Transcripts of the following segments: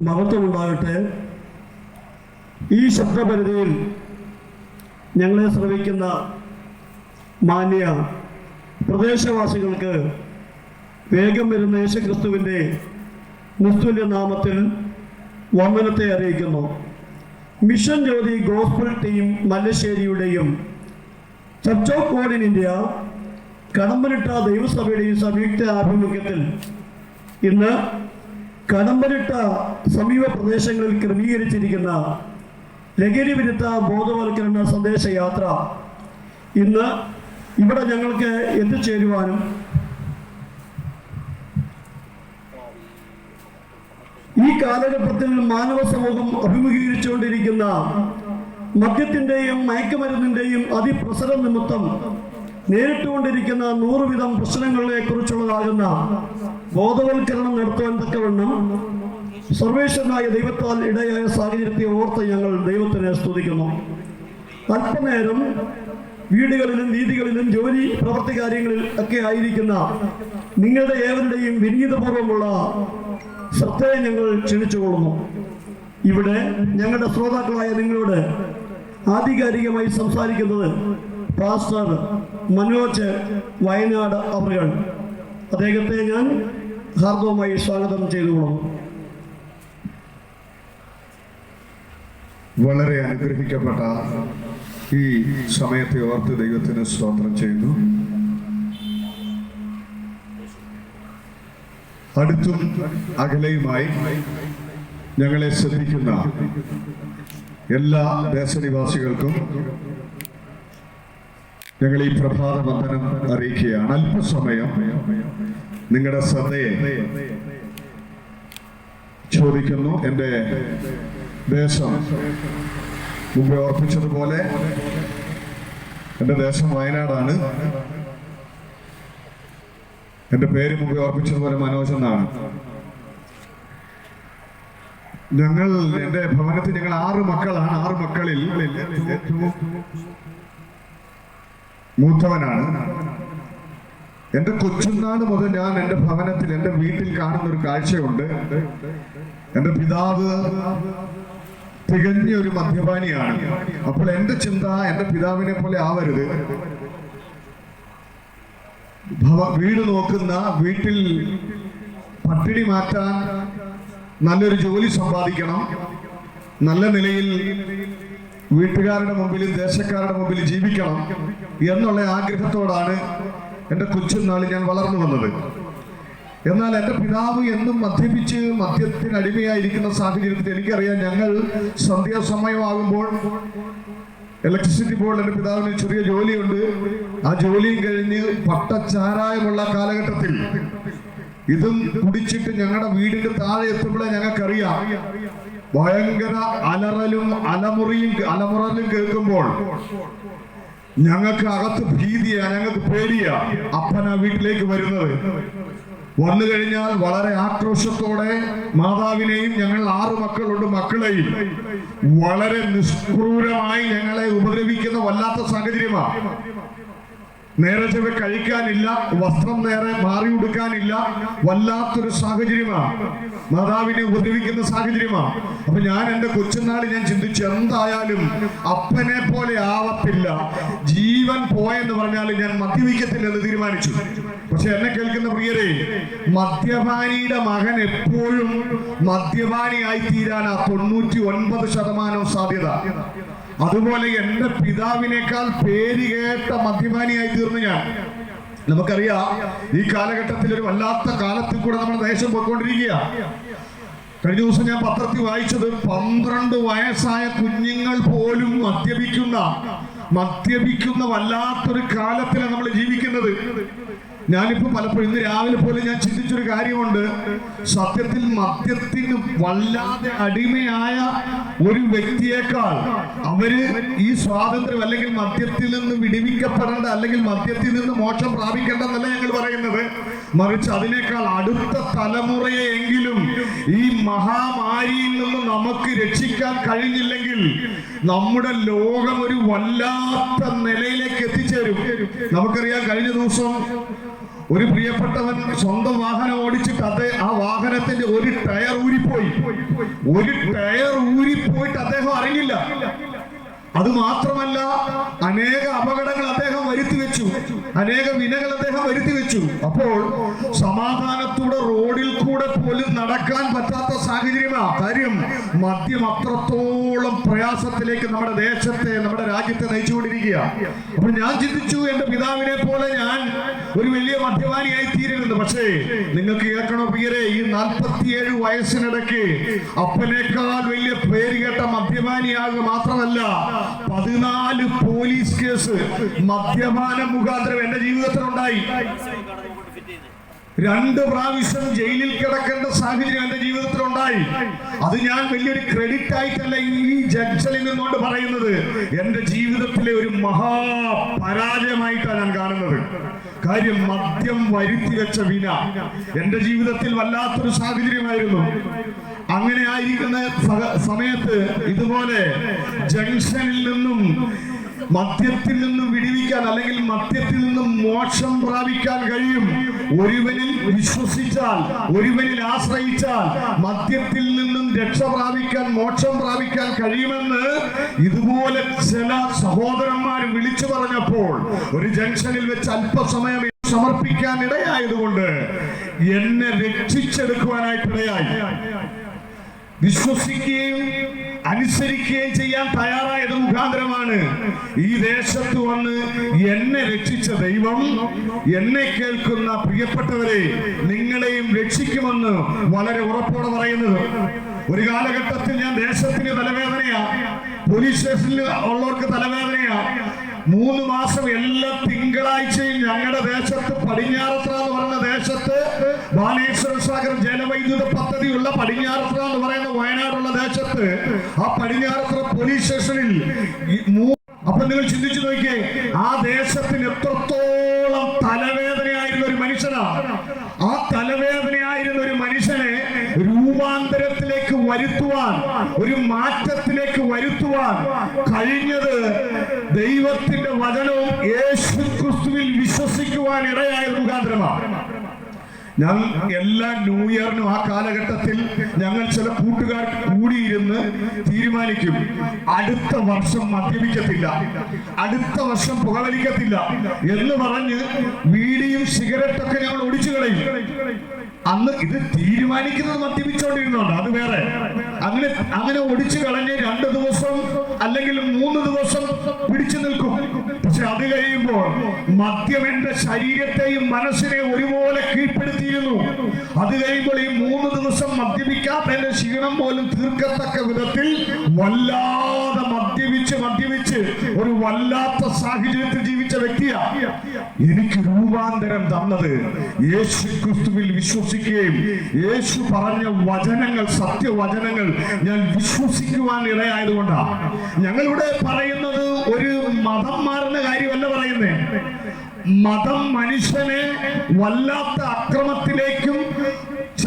മഹത്വമുണ്ടാകട്ടെ. ഈ ശബ്ദപരിധിയിൽ ഞങ്ങളെ ശ്രമിക്കുന്ന മാന്യ പ്രദേശവാസികൾക്ക് വേഗം വരുന്ന യേശുക്രിസ്തുവിന്റെ നിസ്തുല്യ നാമത്തിൽ വന്ദനത്തെ അറിയിക്കുന്നു. Mission Jyoti gospel team മല്ലശ്ശേരിയുടെയും church of God in India Kadampanitta ദൈവസഭയുടെയും സംയുക്ത ആഭിമുഖ്യത്തിൽ ഇന്ന് കടമ്പനിട്ട സമീപ പ്രദേശങ്ങളിൽ ക്രമീകരിച്ചിരിക്കുന്ന ലഹരി വിരുദ്ധ ബോധവൽക്കരണ സന്ദേശ യാത്ര ഇന്ന് ഇവിടെ ഞങ്ങൾക്ക് എത്തിച്ചേരുവാനും ഈ കാലഘട്ടത്തിൽ മാനവ സമൂഹം അഭിമുഖീകരിച്ചുകൊണ്ടിരിക്കുന്ന മദ്യത്തിന്റെയും മയക്കുമരുന്നിന്റെയും അതിപ്രസരം നിമിത്തം നേരിട്ടുകൊണ്ടിരിക്കുന്ന നൂറുവിധം പ്രശ്നങ്ങളെ കുറിച്ചുള്ളതാകുന്ന ബോധവൽക്കരണം നടത്തുവാൻ തക്കവണ്ണം സർവേശ്വരനായ ദൈവത്താൽ ഇടയായ സാഹചര്യത്തെ ഓർത്ത് ഞങ്ങൾ ദൈവത്തിനെ സ്തുതിക്കുന്നു. അല്പനേരം വീടുകളിലും വീതികളിലും ജോലി പ്രവൃത്തി കാര്യങ്ങളിൽ ഒക്കെ ആയിരിക്കുന്ന നിങ്ങളുടെ ഏവരുടെയും വിനീതപൂർവമുള്ള ശ്രദ്ധയെ ഞങ്ങൾ ക്ഷണിച്ചുകൊള്ളുന്നു. ഇവിടെ ഞങ്ങളുടെ ശ്രോതാക്കളായ നിങ്ങളോട് ആധികാരികമായി സംസാരിക്കുന്നത് പാസ്റ്റർ മനോജ് വയനാട് അവറുകൾ. അദ്ദേഹത്തെ ഞാൻ ഹാർദവമായി സ്വാഗതം ചെയ്തുകൊള്ളും. വളരെ അനുഗ്രഹിക്കപ്പെട്ട ഈ സമയത്തെ ഓർത്ത് ദൈവത്തിന് സ്തോത്രം ചെയ്യുന്നു. അടുത്തും അകലെയുമായി ഞങ്ങളെ ശ്രദ്ധിക്കുന്ന എല്ലാ ദേശനിവാസികൾക്കും ഞങ്ങൾ ഈ പ്രഭാത വന്ദനം അറിയിക്കുകയാണ്. അല്പസമയം നിങ്ങളുടെ ശ്രദ്ധയെ ചോദിക്കുന്നു എന്റെ ദേശം. മുമ്പേ ഓർപ്പിച്ചതുപോലെ എന്റെ ദേശം വയനാടാണ്. എന്റെ പേര് മുമ്പേ ഓർപ്പിച്ചതുപോലെ മനോജ് എന്നാണ്. ഞങ്ങൾ എന്റെ ഭവനത്തിൽ ഞങ്ങൾ ആറ് മക്കളാണ്. ആറ് മക്കളിൽ ഏറ്റവും മൂത്തവനാണ്. എന്റെ കൊച്ചുനാട് മുതൽ ഞാൻ എന്റെ ഭവനത്തിൽ എന്റെ വീട്ടിൽ കാണുന്ന ഒരു കാഴ്ചയുണ്ട്. എന്റെ പിതാവ് തികഞ്ഞ ഒരു മദ്യപാനിയാണ്. അപ്പോൾ എന്റെ ചിന്ത എന്റെ പിതാവിനെ പോലെ ആവരുത്. വീട് നോക്കുന്ന വീട്ടിൽ പട്ടിണി മാറ്റാൻ നല്ലൊരു ജോലി സമ്പാദിക്കണം. നല്ല നിലയിൽ വീട്ടുകാരുടെ മുമ്പിലും ദേശക്കാരുടെ മുമ്പിൽ ജീവിക്കണം എന്നുള്ള ആഗ്രഹത്തോടാണ് എന്റെ കൊച്ചുനാളിൽ ഞാൻ വളർന്നു വന്നത്. എന്നാൽ എന്റെ പിതാവ് എന്നും മദ്യപിച്ച് മദ്യത്തിന് അടിമയായിരിക്കുന്ന സാഹചര്യത്തിൽ എനിക്കറിയാം ഞങ്ങൾ സന്ധ്യാസമയമാകുമ്പോൾ ഇലക്ട്രിസിറ്റി ബോർഡ് എന്റെ പിതാവിന് ചെറിയ ജോലിയുണ്ട്. ആ ജോലിയും കഴിഞ്ഞ് പട്ടച്ചാരായമുള്ള കാലഘട്ടത്തിൽ ഇതും കുടിച്ചിട്ട് ഞങ്ങളുടെ വീടിന്റെ താഴെ എത്തുമ്പോഴേ ഞങ്ങൾക്കറിയാം. ഭയങ്കര അലറലും അലമുറിയും അലമുറലും കേൾക്കുമ്പോൾ ഞങ്ങൾക്ക് അകത്ത് ഭീതിയാ ഞങ്ങൾക്ക് പേടിയാ അപ്പനാ വീട്ടിലേക്ക് വരുന്നത്. വന്നു കഴിഞ്ഞാൽ വളരെ ആക്രോശത്തോടെ മാതാവിനെയും ഞങ്ങൾ ആറു മക്കളുണ്ട് മക്കളെയും. വളരെ നിഷ്ക്രൂരമായി ഞങ്ങളെ ഉപദ്രവിക്കുന്ന വല്ലാത്ത സാഹചര്യമാണ് നേരെ ചെവ കഴിക്കാനില്ല വസ്ത്രം നേരെ മാറി ഉടുക്കാനില്ല വല്ലാത്തൊരു സാഹചര്യമാണ്. മാതാവിനെ ഉപദ്രവിക്കുന്ന സാഹചര്യമാണ്. അപ്പൊ ഞാൻ എന്റെ കൊച്ചുനാൾ ഞാൻ ചിന്തിച്ചു എന്തായാലും അപ്പനെ പോലെ ആവത്തില്ല. ജീവൻ പോയെന്ന് പറഞ്ഞാൽ ഞാൻ മദ്യപിക്കത്തില്ലെന്ന് തീരുമാനിച്ചു. പക്ഷെ എന്നെ കേൾക്കുന്ന പ്രിയരെ മദ്യപാനിയുടെ മകൻ എപ്പോഴും മദ്യപാനിയായി തീരാനാ തൊണ്ണൂറ്റി ഒൻപത് ശതമാനം സാധ്യത. അതുപോലെ എന്റെ പിതാവിനേക്കാൾ പേര് കേട്ട മദ്യപാനിയായി തീർന്നു ഞാൻ. നമുക്കറിയാം ഈ കാലഘട്ടത്തിൽ ഒരു വല്ലാത്ത കാലത്തിൽ കൂടെ നമ്മുടെ ദേശം പോയിക്കൊണ്ടിരിക്കുക. കഴിഞ്ഞ ദിവസം ഞാൻ പത്രത്തിൽ വായിച്ചത് പന്ത്രണ്ട് വയസ്സായ കുഞ്ഞുങ്ങൾ പോലും മദ്യപിക്കുന്ന മദ്യപിക്കുന്ന വല്ലാത്തൊരു കാലത്തിലാണ് നമ്മൾ ജീവിക്കുന്നത്. ഞാനിപ്പോ പലപ്പോഴും ഇന്ന് രാവിലെ പോലും ഞാൻ ചിന്തിച്ചൊരു കാര്യമുണ്ട്. സത്യത്തിൽ മദ്യത്തിന് വല്ലാതെ അടിമയായ ഒരു വ്യക്തിയേക്കാൾ അവർ ഈ സ്വാതന്ത്ര്യം അല്ലെങ്കിൽ മദ്യത്തിൽ നിന്ന് വിടിവിക്കപ്പെടേണ്ട അല്ലെങ്കിൽ മദ്യത്തിൽ നിന്ന് മോക്ഷം പ്രാപിക്കേണ്ടെന്നല്ല ഞങ്ങൾ പറയുന്നത്. മറിച്ച് അതിനേക്കാൾ അടുത്ത തലമുറയെങ്കിലും ഈ മഹാമാരിയിൽ നിന്ന് നമുക്ക് രക്ഷിക്കാൻ കഴിഞ്ഞില്ലെങ്കിൽ നമ്മുടെ ലോകം ഒരു വല്ലാത്ത നിലയിലേക്ക് എത്തിച്ചേരും. നമുക്കറിയാം കഴിഞ്ഞ ദിവസം ഒരു പ്രിയപ്പെട്ടവൻ സ്വന്തം വാഹനം ഓടിച്ചിട്ട് അത് ആ വാഹനത്തിന്റെ ഒരു ടയർ ഊരിപ്പോയി. ഒരു ടയർ ഊരിപ്പോയിട്ട് അദ്ദേഹം അറിഞ്ഞില്ല. അത് മാത്രമല്ല അനേക അപകടങ്ങൾ അദ്ദേഹം വരുത്തി വെച്ചു അനേക വിനകൾ അദ്ദേഹം വരുത്തി വെച്ചു അപ്പോൾ റോഡിൽ കൂടെ പോലും നടക്കാൻ പറ്റാത്ത സാഹചര്യമാണ് കാര്യം മദ്യം അത്രത്തോളം പ്രയാസത്തിലേക്ക് നമ്മുടെ ദേശത്തെ നമ്മുടെ രാജ്യത്തെ നയിച്ചുകൊണ്ടിരിക്കുക അപ്പൊ ഞാൻ ചിന്തിച്ചു എന്റെ പിതാവിനെ പോലെ ഞാൻ ഒരു വലിയ മദ്യപാനിയായി തീരരുത് പക്ഷേ നിങ്ങൾക്ക് കേൾക്കണോ പ്രിയരെ ഈ നാൽപ്പത്തിയേഴ് വയസ്സിനിടയ്ക്ക് അപ്പനേക്കാൾ വലിയ പേര് കേട്ട മദ്യപാനിയാകുക മാത്രമല്ല പതിനാല് പോലീസ് കേസ് മദ്യപാന മുഖാന്തരം എന്റെ ജീവിതത്തിൽ ഉണ്ടായി രണ്ട് പ്രാവശ്യം ജയിലിൽ കിടക്കേണ്ട സാഹചര്യം എന്റെ ജീവിതത്തിൽ ഉണ്ടായി അത് ഞാൻ വലിയൊരു ക്രെഡിറ്റ് ആയിട്ടല്ല ഈ ജംഗ്ഷനിൽ നിന്നുകൊണ്ട് പറയുന്നത്. എന്റെ ജീവിതത്തിലെ ഒരു മഹാപരാജയമായിട്ടാണ് ഞാൻ കാണുന്നത്. കാര്യം മദ്യം വരുത്തി വെച്ച വിന എന്റെ ജീവിതത്തിൽ വല്ലാത്തൊരു സാഹചര്യമായിരുന്നു. അങ്ങനെ ആയിരിക്കുന്ന സമയത്ത് ഇതുപോലെ ജംഗ്ഷനിൽ നിന്നും മദ്യത്തിൽ നിന്ന് വിടിവിക്കാൻ അല്ലെങ്കിൽ മദ്യത്തിൽ നിന്ന് മോക്ഷം പ്രാപിക്കാൻ കഴിയും. ഒരുവനിൽ വിശ്വസിച്ചാൽ ഒരുവനിൽ ആശ്രയിച്ചാൽ മദ്യത്തിൽ നിന്നും രക്ഷ പ്രാപിക്കാൻ മോക്ഷം പ്രാപിക്കാൻ കഴിയുമെന്ന് ഇതുപോലെ ചില സഹോദരന്മാർ വിളിച്ചു പറഞ്ഞപ്പോൾ ഒരു ജംഗ്ഷനിൽ വെച്ച് അല്പസമയം സമർപ്പിക്കാൻ ഇടയായതുകൊണ്ട് എന്നെ രക്ഷിച്ചെടുക്കുവാനായിട്ട് ഇടയായി വിശ്വസിക്കുകയും അനുസരിക്കുകയും ചെയ്യാൻ തയ്യാറായത് മുഖാന്തരമാണ്. ഈ ദേശത്ത് വന്ന് എന്നെ രക്ഷിച്ച ദൈവം എന്നെ കേൾക്കുന്ന പ്രിയപ്പെട്ടവരെ നിങ്ങളെയും രക്ഷിക്കുമെന്ന് വളരെ ഉറപ്പോടെ പറയുന്നത്. ഒരു കാലഘട്ടത്തിൽ ഞാൻ ദേശത്തിന് തലവേദനയാ. പോലീസ് സ്റ്റേഷനിൽ ഉള്ളവർക്ക് തലവേദനയാ. മൂന്ന് മാസം എല്ലാ തിങ്കളാഴ്ചയും ഞങ്ങളുടെ ദേശത്ത് പടിഞ്ഞാറത്ര എന്ന് പറയുന്ന ദേശത്ത് ബാലേശ്വര സാഗർ ജലവൈദ്യുത പദ്ധതിയുള്ള പടിഞ്ഞാറത്ര എന്ന് പറയുന്ന വയനാടുള്ള ദേശത്ത് ആ പടിഞ്ഞാറത്ര പോലീസ് സ്റ്റേഷനിൽ അപ്പൊ നിങ്ങൾ ചിന്തിച്ചു നോക്കിയേ ആ ദേശത്തിന് എത്രത്തോളം തലവേദനയായിരുന്ന ഒരു മനുഷ്യനാണ് ആ തലവേദനയായിരുന്ന ഒരു മനുഷ്യനെ രൂപാന്തരത്തിലേക്ക് വരുത്തുവാൻ ഒരു മാറ്റത്തിലേക്ക് വരുത്തുവാൻ കഴിഞ്ഞത് ദൈവത്തിന്റെ വചനവും യേശു ക്രിസ്തുവിൽ വിശ്വസിക്കുവാൻ ഇടയായ മുഖാന്തരമാണ് ഞാൻ എല്ലാ ന്യൂ ഇയറിനും ആ കാലഘട്ടത്തിൽ ഞങ്ങൾ ചില കൂട്ടുകാർ കൂടിയിരുന്ന് തീരുമാനിക്കും. അടുത്ത വർഷം മദ്യപിക്കത്തില്ല. അടുത്ത വർഷം പുകവലിക്കത്തില്ല എന്ന് പറഞ്ഞ് വീടിയും സിഗരറ്റൊക്കെ ഞങ്ങൾ ഒടിച്ചു കളയും അന്ന് ഇത് തീരുമാനിക്കുന്നത് മദ്യപിച്ചുകൊണ്ടിരുന്നുണ്ട് അത് വേറെ. അങ്ങനെ അങ്ങനെ ഒടിച്ചു കളഞ്ഞ് രണ്ട് ദിവസം അല്ലെങ്കിൽ മൂന്ന് ദിവസം പിടിച്ചു നിൽക്കും. പക്ഷെ അത് കഴിയുമ്പോൾ മദ്യം എന്റെ ശരീരത്തെയും മനസ്സിനെ ഒരുപോലെ കീഴ്പ്പെടുത്തിയിരുന്നു. അത് കഴിയുമ്പോൾ ഈ മൂന്ന് ദിവസം മദ്യപിക്കാത്ത എന്റെ ക്ഷീണം പോലും തീർക്കത്തക്ക വിധത്തിൽ വല്ലാതെ മദ്യപിച്ച് മദ്യപിച്ച് ഒരു വല്ലാത്ത സാഹചര്യത്തിൽ ജീവിച്ച വ്യക്തിയാ. എനിക്ക് രൂപാന്തരം തന്നത് യേശു ക്രിസ്തുവിൽ വിശ്വസിക്കുകയും യേശു പറഞ്ഞ വചനങ്ങൾ സത്യവചനങ്ങൾ ഞാൻ വിശ്വസിക്കുവാൻ ഇടയായതുകൊണ്ടാണ് ഞങ്ങളിവിടെ പറയുന്നത് ഒരു മതം മാറുന്ന കാര്യമല്ല പറയുന്നേ. മതം മനുഷ്യനെ വല്ലാത്ത അക്രമത്തിലേക്കും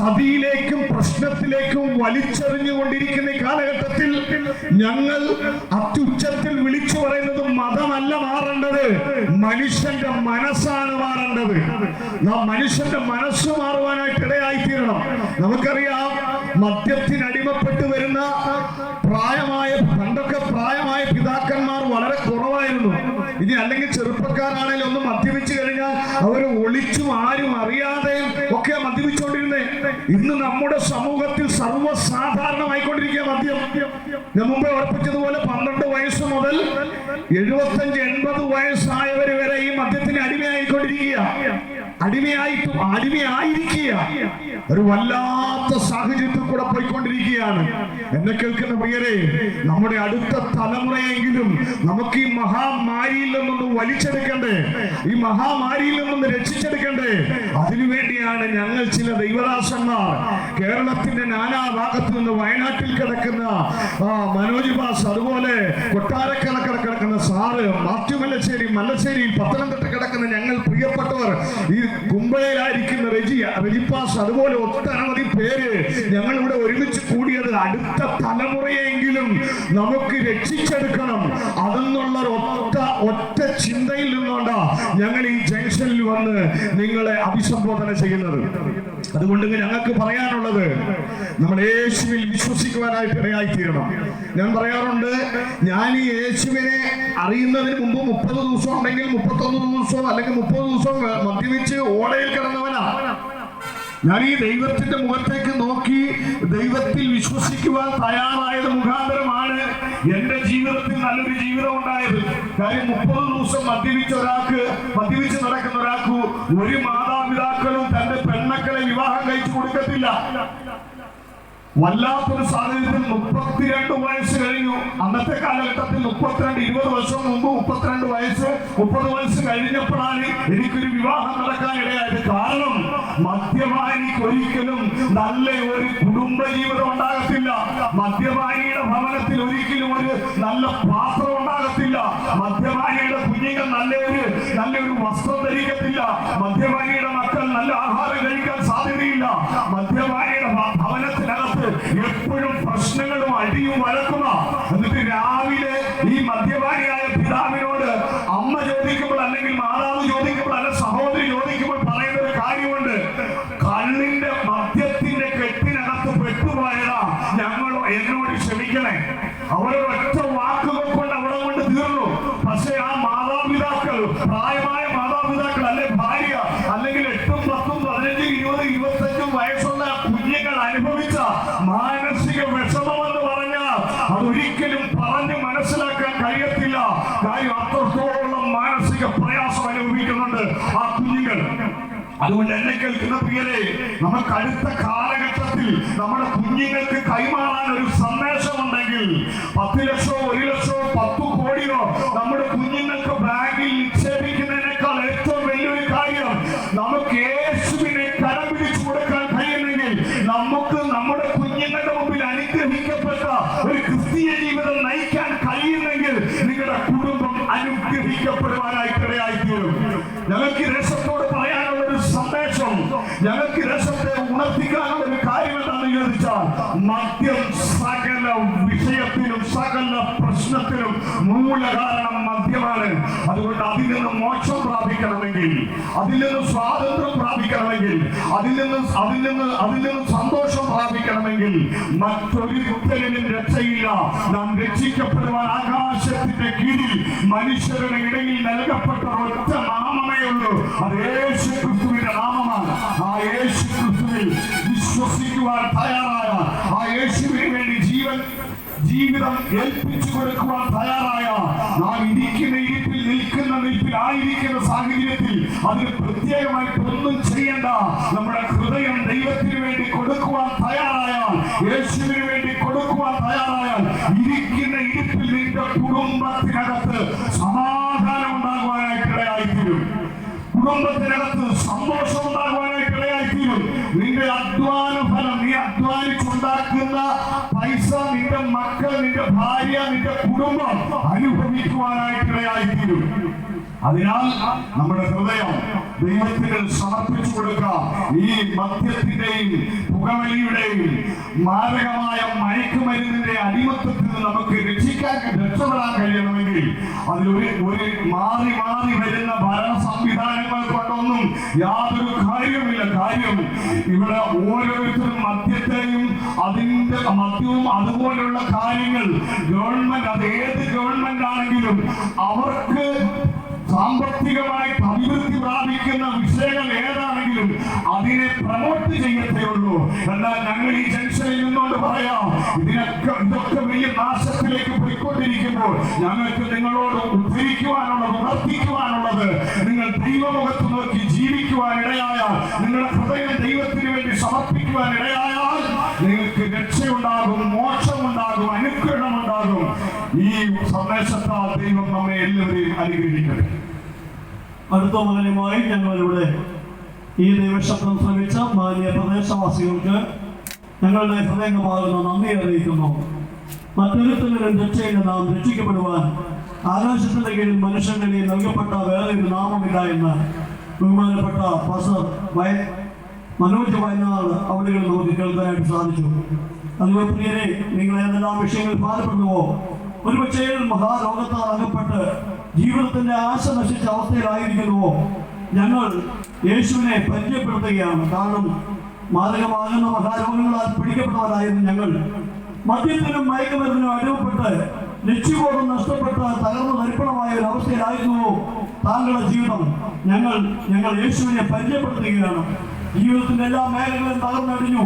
ചതിയിലേക്കും പ്രശ്നത്തിലേക്കും വലിച്ചെറിഞ്ഞുകൊണ്ടിരിക്കുന്ന കാലഘട്ടത്തിൽ ഞങ്ങൾ അത്യുച്ചത്തിൽ വിളിച്ചു പറയുന്നത് മതമല്ല മാറേണ്ടത് മനുഷ്യന്റെ മനസ്സാണ് മാറേണ്ടത്. നാം മനുഷ്യന്റെ മനസ്സ് മാറുവാനായിട്ട് ഇടയായിത്തീരണം നമുക്കറിയാം മദ്യത്തിന് അടിമപ്പെട്ട് വരുന്ന പ്രായമായ പണ്ടൊക്കെ പ്രായമായ പിതാക്കന്മാർ വളരെ കുറവായിരുന്നു. ഇനി അല്ലെങ്കിൽ ചെറുപ്പക്കാരാണെങ്കിലും ഒന്ന് മദ്യപിച്ചു കഴിഞ്ഞാൽ അവർ ഒളിച്ചും ആരും അറിയാതെയും ഒക്കെ മദ്യപിച്ചുകൊണ്ടിരുന്നേ ഇന്ന് നമ്മുടെ സമൂഹത്തിൽ സർവസാധാരണമായിക്കൊണ്ടിരിക്കുക മദ്യം ഞാൻ മുമ്പേ ഉറപ്പിച്ചതുപോലെ പന്ത്രണ്ട് വയസ്സ് മുതൽ എഴുപത്തഞ്ച് എൺപത് വയസ്സായവർ വരെ ഈ മദ്യത്തിന് അടിമയായിക്കൊണ്ടിരിക്കുക അടിമയായിട്ടും അടിമയായിരിക്കുക ഒരു വല്ലാത്ത സാഹചര്യത്തിൽ കൂടെ പോയിക്കൊണ്ടിരിക്കുകയാണ്. എന്നെ കേൾക്കുന്ന പ്രിയരെ നമ്മുടെ അടുത്ത തലമുറയെങ്കിലും നമുക്ക് ഈ മഹാമാരിയിൽ നിന്നൊന്ന് വലിച്ചെടുക്കണ്ടേ? ഈ മഹാമാരിയിൽ നിന്നൊന്ന് രക്ഷിച്ചെടുക്കണ്ടേ? അതിനുവേണ്ടിയാണ് ഞങ്ങൾ ചില ദൈവദാസന്മാർ കേരളത്തിന്റെ നാനാഭാഗത്ത് നിന്ന് വയനാട്ടിൽ കിടക്കുന്ന മനോജ് ബാസ് അതുപോലെ കൊട്ടാരക്കരക്കര കിടക്കുന്ന സാറ് മാത്യു മല്ലശ്ശേരി മല്ലശ്ശേരിയിൽ പത്തനംതിട്ട കിടക്കുന്ന ഞങ്ങൾ പ്രിയപ്പെട്ടവർ ഈ കുമ്പഴയിലായിരിക്കുന്ന റെജി റെജിപ്പാസ് അതുപോലെ ഇതുപോലെ ഒട്ടനവധി പേര് ഞങ്ങൾ ഇവിടെ ഒരുമിച്ച് കൂടിയത് അടുത്ത തലമുറയെങ്കിലും നമുക്ക് രക്ഷിച്ചെടുക്കണം. അതെന്നുള്ള ഒറ്റ ഒറ്റ ചിന്തയിൽ നിന്നുകൊണ്ടാ ഞങ്ങൾ ഈ ജംഗ്ഷനിൽ വന്ന് നിങ്ങളെ അഭിസംബോധന ചെയ്യുന്നത്. അതുകൊണ്ട് ഞങ്ങൾക്ക് പറയാനുള്ളത് നമ്മൾ യേശുവിൽ വിശ്വസിക്കുവാനായിട്ട് ഇടയായി തീരണം ഞാൻ പറയാറുണ്ട് ഞാൻ ഈ യേശുവിനെ അറിയുന്നതിന് മുമ്പ് മുപ്പത് ദിവസം ഉണ്ടെങ്കിൽ മുപ്പത്തൊന്ന് ദിവസവും അല്ലെങ്കിൽ മുപ്പത് ദിവസം മദ്യപിച്ച് ഓടയിൽ കിടന്നവനാ. ഞാൻ ഈ ദൈവത്തിന്റെ മുഖത്തേക്ക് നോക്കി ദൈവത്തിൽ വിശ്വസിക്കുവാൻ തയ്യാറായത് മുഖാന്തരമാണ് എന്റെ ജീവിതത്തിൽ നല്ലൊരു ജീവിതം ഉണ്ടായത്. കാര്യം മുപ്പത് ദിവസം മദ്യപിച്ച ഒരാൾക്ക് മദ്യപിച്ച് നടക്കുന്ന ഒരാൾക്ക് ഒരു മാതാപിതാക്കളും തന്റെ പെൺമക്കളെ വിവാഹം കഴിച്ചു കൊടുക്കത്തില്ല. വല്ലാത്തൊരു സാഹചര്യത്തിൽ മുപ്പത്തിരണ്ട് വയസ്സ് കഴിഞ്ഞു. അന്നത്തെ കാലഘട്ടത്തിൽ മുപ്പത്തിരണ്ട് ഇരുപത് വർഷം മുമ്പ് മുപ്പത്തിരണ്ട് വയസ്സ് മുപ്പത് വയസ്സ് കഴിഞ്ഞപ്പോഴാണ് എനിക്കൊരു വിവാഹം നടക്കാൻ ഇടയായത്. കാരണം മദ്യപാനിക്ക് ഒരിക്കലും നല്ല ഒരു കുടുംബ ജീവിതം ഉണ്ടാകത്തില്ല. മദ്യപാനിയുടെ ഭവനത്തിൽ ഒരിക്കലും ഒരു നല്ല പാത്രം ഉണ്ടാകത്തില്ല. മദ്യപാനിയുടെ കുഞ്ഞുങ്ങൾ നല്ലൊരു നല്ലൊരു വസ്ത്രം ധരിക്കത്തില്ല. മദ്യപാനിയുടെ മക്കൾ നല്ല ആഹാരം കഴിക്കാൻ സാധ്യതയില്ല. ഭവനത്തിനകത്ത് എപ്പോഴും പ്രശ്നങ്ങളും അടിയും വഴക്കുമ അതുകൊണ്ട് എന്നെ കേൾക്കുന്ന പ്രിയരെ നമുക്ക് അടുത്ത കാലഘട്ടത്തിൽ നമ്മുടെ കുഞ്ഞുങ്ങൾക്ക് കൈമാറാൻ ഒരു സന്ദേശം ഉണ്ടെങ്കിൽ പത്ത് ലക്ഷമോ ഒരു ലക്ഷമോ പത്ത് കോടിയോ നമ്മുടെ കുഞ്ഞുങ്ങൾക്ക് ബാങ്കിൽ നിക്ഷേപിക്കുന്നതിനേക്കാൾ ഏറ്റവും വലിയൊരു കാര്യം നമുക്ക് യേശുവിനെ കരം പിടിച്ചു കൊടുക്കാൻ കഴിയുമെങ്കിൽ നമുക്ക് നമ്മുടെ കുഞ്ഞുങ്ങളുടെ മുമ്പിൽ അനുഗ്രഹിക്കപ്പെട്ട ഒരു ക്രിസ്തീയ ജീവിതം നയിക്കാൻ കഴിയുമെങ്കിൽ നിങ്ങളുടെ കുടുംബം അനുഗ്രഹിക്കപ്പെടുവാനായിട്ട് ഇടയായിത്തീരും. ഞങ്ങൾക്ക് ഈ ദേശത്തോട് പറയാനുള്ള ഒരു സന്ദേശം ഞങ്ങൾക്ക് ഈ ദേശത്തെ ഉണർത്തിക്കാനുള്ള ഒരു കാര്യം എന്താണെന്ന് ചോദിച്ചാൽ മദ്യം സകല വിഷയത്തിനും സകല പ്രശ്നത്തിനും മൂലകാരണം മദ്യമാണ് അതുകൊണ്ട് അതിൽ നിന്ന് മോക്ഷം പ്രാപിക്കണമെങ്കിൽ അതിൽ നിന്ന് സ്വാതന്ത്ര്യം പ്രാപിക്കണമെങ്കിൽ അതിൽ നിന്ന് അതിൽ നിന്ന് അതിൽ നിന്ന് സന്തോഷം പ്രാപിക്കണമെങ്കിൽ മറ്റൊരു കുട്ടനും രക്ഷയില്ല. നാം രക്ഷിക്കപ്പെടുവാൻ ആകാശത്തിന്റെ കീഴിൽ മനുഷ്യരുടെ ഇടയിൽ നൽകപ്പെട്ട ഒറ്റ നാമമേ ഉള്ളൂ. അത് യേശു ക്രിസ്തുവിന്റെ നാമമാണ്. ആ യേശു ക്രിസ്തുവിൽ വിശ്വസിക്കുവാൻ തയ്യാറായ ആ യേശുവിന് വേണ്ടി ജീവൻ ജീവിതം ഏൽപ്പിച്ചു കൊടുക്കുവാൻ തയ്യാറായ നാം ഇരിക്കുന്ന ഇരിപ്പിൽ നിൽക്കുന്ന നിൽപ്പിൽ ആയിരിക്കുന്ന സാഹചര്യത്തിൽ അതിന് പ്രത്യേകമായിട്ട് ഒന്നും ചെയ്യേണ്ട നമ്മുടെ ഹൃദയം ദൈവത്തിന് വേണ്ടി കൊടുക്കുവാൻ തയ്യാറായാൽ യേശുവിന് വേണ്ടി കൊടുക്കുവാൻ തയ്യാറായാൽ ഇരിക്കുന്ന ഇരിപ്പിൽ നിന്റെ കുടുംബത്തിനകത്ത് സമാധാനം ഉണ്ടാകുവാനായിട്ട് ഇടയായിത്തീരും. കുടുംബത്തിനകത്ത് സന്തോഷം ഉണ്ടാകുവാനായിട്ട് ഇടയായിത്തീരും. നിന്റെ അധ്വാന ഫലം നീ അധ്വാനിച്ചുണ്ടാക്കുന്ന പൈസ നിന്റെ മക്കൾ നിന്റെ ഭാര്യ നിന്റെ കുടുംബം അനുഭവിക്കുവാനായിട്ട് ഇടയായിത്തീരും. അതിനാൽ നമ്മുടെ ഹൃദയം ദൈവത്തിന് സമർപ്പിച്ചു കൊടുക്കാം ഈ മദ്യത്തിന്റെയും പുകവലിയുടെയും മാരകമായ മയക്കുമരുന്നിന്റെ അടിമത്തത്തിൽ നിന്ന് നമുക്ക് രക്ഷിക്കാൻ രക്ഷപ്പെടാൻ കഴിയണമെങ്കിൽ അതിലൊരു ഒരു മാറി മാറി വരുന്ന ഭരണ സംവിധാനങ്ങൾ കൊണ്ടൊന്നും യാതൊരു കാര്യമില്ല കാര്യം ഇവിടെ ഓരോരുത്തരും മദ്യത്തെയും അതിന്റെ മദ്യവും അതുപോലുള്ള കാര്യങ്ങൾ ഗവൺമെന്റ് അത് ഏത് ഗവൺമെന്റ് ആണെങ്കിലും അവർക്ക് സാമ്പത്തികമായി അഭിവൃദ്ധി പ്രാപിക്കുന്ന വിഷയങ്ങൾ ഏതാണെങ്കിലും അതിനെ പ്രമോട്ട് ചെയ്യത്തേ ഉള്ളൂ. എന്നാൽ ഞങ്ങൾ ഈ ജംഗ്ഷനിൽ നിന്നുകൊണ്ട് പറയാം ഇതിനൊക്കെ ഇതൊക്കെ വലിയ നാശത്തിലേക്ക് പോയിക്കൊണ്ടിരിക്കുമ്പോൾ ഞങ്ങൾക്ക് നിങ്ങളോട് ഉദ്ധരിക്കുവാനുള്ളത് ഉണർത്തിക്കുവാനുള്ളത് നിങ്ങൾ ദൈവമുഖത്ത് നോക്കി ജീവിക്കുവാൻ ഇടയായാൽ നിങ്ങളുടെ ഹൃദയം ദൈവത്തിന് വേണ്ടി സമർപ്പിക്കുവാൻ ഇടയായാൽ നിങ്ങൾക്ക് രക്ഷയുണ്ടാകും മോക്ഷമുണ്ടാകും അനുഗ്രഹമുണ്ടാകും. ഈ സന്ദേശത്താൽ ദൈവം നമ്മെ എല്ലാവരെയും അനുഗ്രഹിക്കട്ടെ. അടുത്ത മകനുമായി ഞങ്ങളിവിടെ ഈ ദൈവശബ്ദം ശ്രമിച്ച മാന്യ പ്രദേശവാസികൾക്ക് ഞങ്ങളുടെ ഹൃദയമാകുന്ന നന്ദി അറിയിക്കുന്നു. മറ്റൊരുത്തരും രക്ഷയിൽ നാം രക്ഷിക്കപ്പെടുവാൻ ആകാശത്തിന്റെ കീഴിൽ മനുഷ്യന്റെ നൽകപ്പെട്ട വേറെ ഒരു നാമമില്ല എന്ന് ബഹുമാനപ്പെട്ട പ്രസർ വയ മനോജ് വയനാട് അവിടെ നമുക്ക് കേൾക്കാനായിട്ട് സാധിച്ചു. അതുപോലെ പ്രിയരെ നിങ്ങൾ ഏതെല്ലാം വിഷയങ്ങൾ ഭാരപ്പെടുന്നുവോ ഒരുപക്ഷേ മഹാരോഗത്താൽ അകപ്പെട്ട് ജീവിതത്തിന്റെ ആശ നശിച്ച അവസ്ഥയിലായിരിക്കുന്നുവോ ഞങ്ങൾ യേശുവിനെ പരിചയപ്പെടുത്തുകയാണ്. കാരണം മാരകമാകുന്ന മഹാരോഗങ്ങളാൽ പിടിക്കപ്പെട്ടവരായിരുന്നു ഞങ്ങൾ. മദ്യത്തിനും മയക്കുമരുന്നിനും അടിമപ്പെട്ട് ലക്ഷ്യബോധം നഷ്ടപ്പെട്ട് തകർന്നു തരിപ്പണമായ ഒരു അവസ്ഥയിലായിരുന്നു താങ്കളുടെ ജീവിതം. ഞങ്ങൾ ഞങ്ങൾ യേശുവിനെ പരിചയപ്പെടുത്തുകയാണ്. ജീവിതത്തിന്റെ എല്ലാ മേഖലകളും തകർന്നടിഞ്ഞു.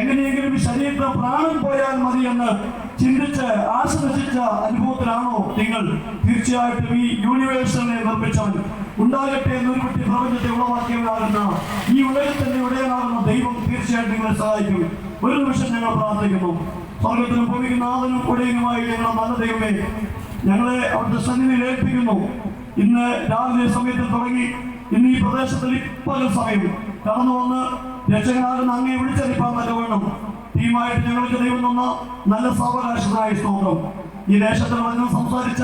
എങ്ങനെയെങ്കിലും ശരീരത്തിന് പ്രാണം പോയാൽ മതി എന്ന് ചിന്തിച്ച് ആസ്വദിച്ച അനുഭവത്തിലാണോ നിങ്ങൾ? തീർച്ചയായിട്ടും ഈ യൂണിവേഴ്സിനെ നിർമ്മിച്ചവൻ ഉണ്ടാകട്ടെ കുട്ടി പ്രപഞ്ചത്തെ ഉളവാക്കിയവരാകുന്ന ഈ ഉലകത്തിന്റെ ഉടയനാകുന്ന ദൈവം തീർച്ചയായിട്ടും നിങ്ങളെ സഹായിക്കും. ഒരു നിമിഷം ഞങ്ങൾ പ്രാർത്ഥിക്കുന്നു. സ്വർഗത്തിനും ഭൂമിക്കും നാഥനും ഉടയനുമായി ഞങ്ങളുടെ നല്ല ദൈവമേ ഞങ്ങളെ അവിടുത്തെ സന്നിധിയിൽ ഏൽപ്പിക്കുന്നു. ഇന്ന് രാവിലെ സമയത്ത് തുടങ്ങി. ഇന്ന് ഈ പ്രദേശത്തിൽ ഇപ്പകൽ സമയം. കടന്നു വന്ന് രക്ഷകനാകുന്ന അങ്ങേ വിളിച്ചറിയിപ്പാൻ തന്നെ വേണം ടീമായിട്ട് ഞങ്ങൾക്ക് ദൈവം തന്ന നല്ല സാവകാശത്തിനായി സ്തോത്രം. ഈ ദേശത്തിൽ വന്ന് സംസാരിച്ച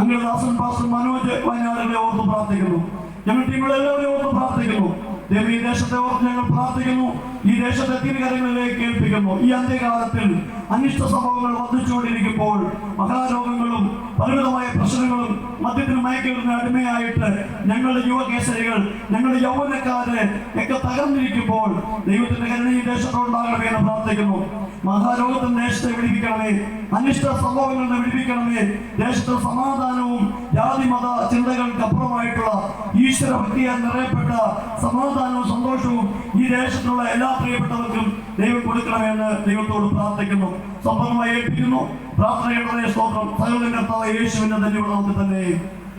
അങ്ങനെ ദാസൻ പാസ്റ്റർ മനോജ് വയനാടിനെ ഓർത്ത് പ്രാർത്ഥിക്കുന്നു. ഞങ്ങൾ ടീമുകളെല്ലാവരെയും ഓർത്ത് പ്രാർത്ഥിക്കുന്നു. ഈ ദേശത്തെ ഓർത്ത് ഞങ്ങൾ പ്രാർത്ഥിക്കുന്നു. ഈ ദേശത്തെ തിരുകരങ്ങളിലേക്ക് ഏൽപ്പിക്കുന്നു. ഈ അന്ത്യകാലത്തിൽ അനിഷ്ട സംഭവങ്ങൾ വർദ്ധിച്ചുകൊണ്ടിരിക്കുമ്പോൾ മഹാരോഗങ്ങളും പരിമിതമായ പ്രശ്നങ്ങളും മദ്യത്തിന് മയക്കുന്ന അടിമയായിട്ട് ഞങ്ങളുടെ യുവകേസരികൾ ഞങ്ങളുടെ യൗവനക്കാര് ഒക്കെ തകർന്നിരിക്കുമ്പോൾ ദൈവത്തിന്റെ കരുണ ഈ ദേശത്തോടുണ്ടാകണമെന്ന് പ്രാർത്ഥിക്കുന്നു. മഹാരോഗത്തിന് ദേശത്തെ വിടിപ്പിക്കണമേ. അനിഷ്ട സംഭവങ്ങളുടെ വിളിപ്പിക്കണമേ ദേശത്ത് സമാധാനവും ജാതി മത ചിന്തകൾക്ക് അപ്പുറമായിട്ടുള്ള ഈശ്വര ഭക്തിയാൽ നിറയപ്പെട്ട സമാധാനവും സന്തോഷവും ഈ ദേശത്തുള്ള എല്ലാ പ്രിയപ്പെട്ടവർക്കും ദൈവം കൊടുക്കണമെന്ന് ദൈവത്തോട് പ്രാർത്ഥിക്കുന്നു. സമ്പന്നമായി ഏൽപ്പിക്കുന്നു. പ്രാർത്ഥനയുടെ സ്തോത്രം. സകല കർത്താവ് യേശുവിന്റെ തന്നെ നാമത്തിൽ തന്നെ.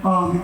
ആമേൻ.